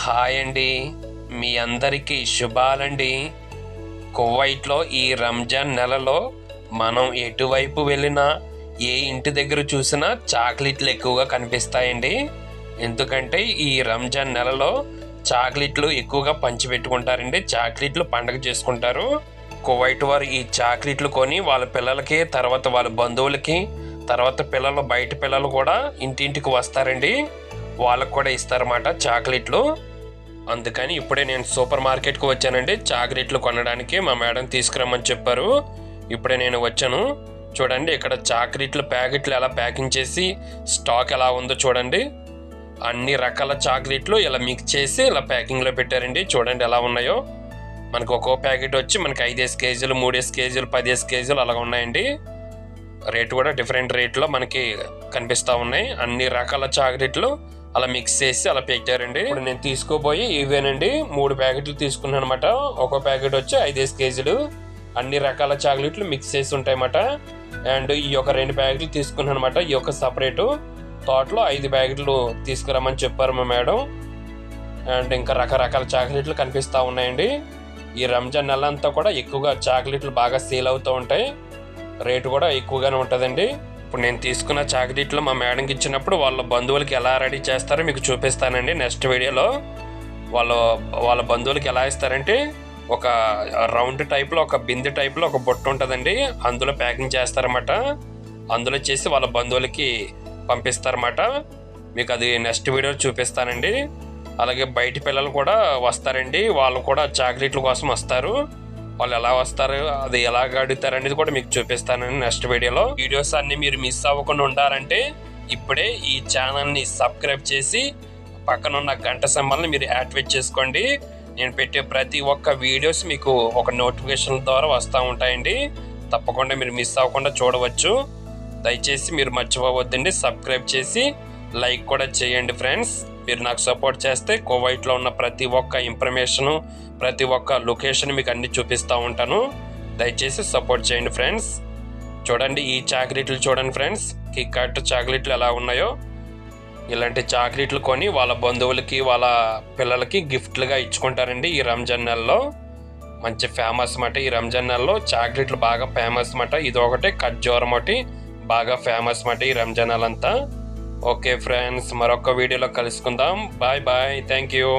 Hi అండి మీ అందరికీ శుభాలండి. కువైట్లో ఈ రంజాన్ నెలలో మనం ఎటువైపు వెళ్ళినా ఏ ఇంటి దగ్గర చూసినా చాక్లెట్లు ఎక్కువగా కనిపిస్తాయండి. ఎందుకంటే ఈ రంజాన్ నెలలో చాక్లెట్లు ఎక్కువగా పంచిపెట్టుకుంటారండి. చాక్లెట్లు పండగ చేసుకుంటారు. కువైట్ వారు ఈ చాక్లెట్లు కొని వాళ్ళ పిల్లలకి తర్వాత వాళ్ళ బంధువులకి తర్వాత పిల్లలు బయట పిల్లలు కూడా ఇంటింటికి వస్తారండి. వాళ్ళకు కూడా ఇస్తారన్నమాట చాక్లెట్లు. అందుకని ఇప్పుడే నేను సూపర్ మార్కెట్కి వచ్చానండి. చాక్లెట్లు కొనడానికి మా మేడం తీసుకురమ్మని చెప్పారు. ఇప్పుడే నేను వచ్చాను. చూడండి ఇక్కడ చాక్లెట్లు ప్యాకెట్లు ఎలా ప్యాకింగ్ చేసి స్టాక్ ఎలా ఉందో చూడండి. అన్ని రకాల చాక్లెట్లు ఇలా మిక్స్ చేసి ఇలా ప్యాకింగ్లో పెట్టారండి. చూడండి ఎలా ఉన్నాయో. మనకు ఒక్కో ప్యాకెట్ వచ్చి మనకి ఐదేసి కేజీలు మూడేసి కేజీలు పదేసి కేజీలు అలాగ ఉన్నాయండి. రేటు కూడా డిఫరెంట్ రేట్లో మనకి కనిపిస్తూ ఉన్నాయి. అన్ని రకాల చాక్లెట్లు అలా మిక్స్ చేసి అలా పెట్టారండి ఇప్పుడు నేను తీసుకోపోయి ఇవేనండి. మూడు ప్యాకెట్లు తీసుకున్నాను అనమాట ఒక ప్యాకెట్ వచ్చి ఐదేసి కేజీలు. అన్ని రకాల చాక్లెట్లు మిక్స్ చేసి ఉంటాయన్నమాట. అండ్ ఈ యొక్క రెండు ప్యాకెట్లు తీసుకున్నాను అనమాట ఈ యొక్క సపరేటు తోటలో ఐదు ప్యాకెట్లు తీసుకురమ్మని చెప్పారు మా మేడం. అండ్ ఇంకా రకరకాల చాక్లెట్లు కనిపిస్తూ ఉన్నాయండి. ఈ రంజాన్ నెల అంతా కూడా ఎక్కువగా చాక్లెట్లు బాగా సేల్ అవుతూ ఉంటాయి. రేటు కూడా ఎక్కువగానే ఉంటుందండి. ఇప్పుడు నేను తీసుకున్న చాక్లెట్లు మా మేడంకి ఇచ్చినప్పుడు వాళ్ళ బంధువులకి ఎలా రెడీ చేస్తారో మీకు చూపిస్తానండి నెక్స్ట్ వీడియోలో. వాళ్ళ వాళ్ళ బంధువులకి ఎలా ఇస్తారంటే ఒక రౌండ్ టైప్లో ఒక బిందె టైప్లో ఒక బొట్ట ఉంటుందండి. అందులో ప్యాకింగ్ చేస్తారన్నమాట. అందులో చేసి వాళ్ళ బంధువులకి పంపిస్తారన్నమాట. మీకు అది నెక్స్ట్ వీడియో చూపిస్తానండి. అలాగే బయటి పిల్లలు కూడా వస్తారండి. వాళ్ళు కూడా చాక్లెట్ల కోసం వస్తారు. వాళ్ళు ఎలా వస్తారు అది ఎలా అడుగుతారు అనేది కూడా మీకు చూపిస్తానండి నెక్స్ట్ వీడియోలో. వీడియోస్ అన్ని మీరు మిస్ అవ్వకుండా ఉండాలంటే ఇప్పుడే ఈ ఛానల్ని సబ్స్క్రైబ్ చేసి పక్కన ఉన్న గంట సింబల్ని మీరు యాక్టివేట్ చేసుకోండి. నేను పెట్టే ప్రతి ఒక్క వీడియోస్ మీకు ఒక నోటిఫికేషన్ ద్వారా వస్తూ ఉంటాయండి. తప్పకుండా మీరు మిస్ అవ్వకుండా చూడవచ్చు. దయచేసి మీరు మర్చిపోవద్దండి సబ్స్క్రైబ్ చేసి లైక్ కూడా చేయండి ఫ్రెండ్స్. మీరు నాకు సపోర్ట్ చేస్తే కోవైట్లో ఉన్న ప్రతి ఒక్క ఇన్ఫర్మేషను ప్రతి ఒక్క లొకేషన్ మీకు అన్ని చూపిస్తూ ఉంటాను. దయచేసి సపోర్ట్ చేయండి ఫ్రెండ్స్ చూడండి ఈ చాక్లెట్లు చూడండి ఫ్రెండ్స్ కిక్ కట్ చాక్లెట్లు ఎలా ఉన్నాయో. ఇలాంటి చాక్లెట్లు కొని వాళ్ళ బంధువులకి వాళ్ళ పిల్లలకి గిఫ్ట్లుగా ఇచ్చుకుంటారండి ఈ రంజాన్ నెలలో. మంచి ఫేమస్ మాట ఈ రంజాన్ నెలలో. చాక్లెట్లు బాగా ఫేమస్ మాట. ఇది ఒకటి ఖర్జూరం ఒకటి. బాగా ఫేమస్ మాట ఈ రంజాన్ నెల అంతా ఓకే ఫ్రెండ్స్ మరొక వీడియోలో కలుసుకుందాం బాయ్ బాయ్ థ్యాంక్ యూ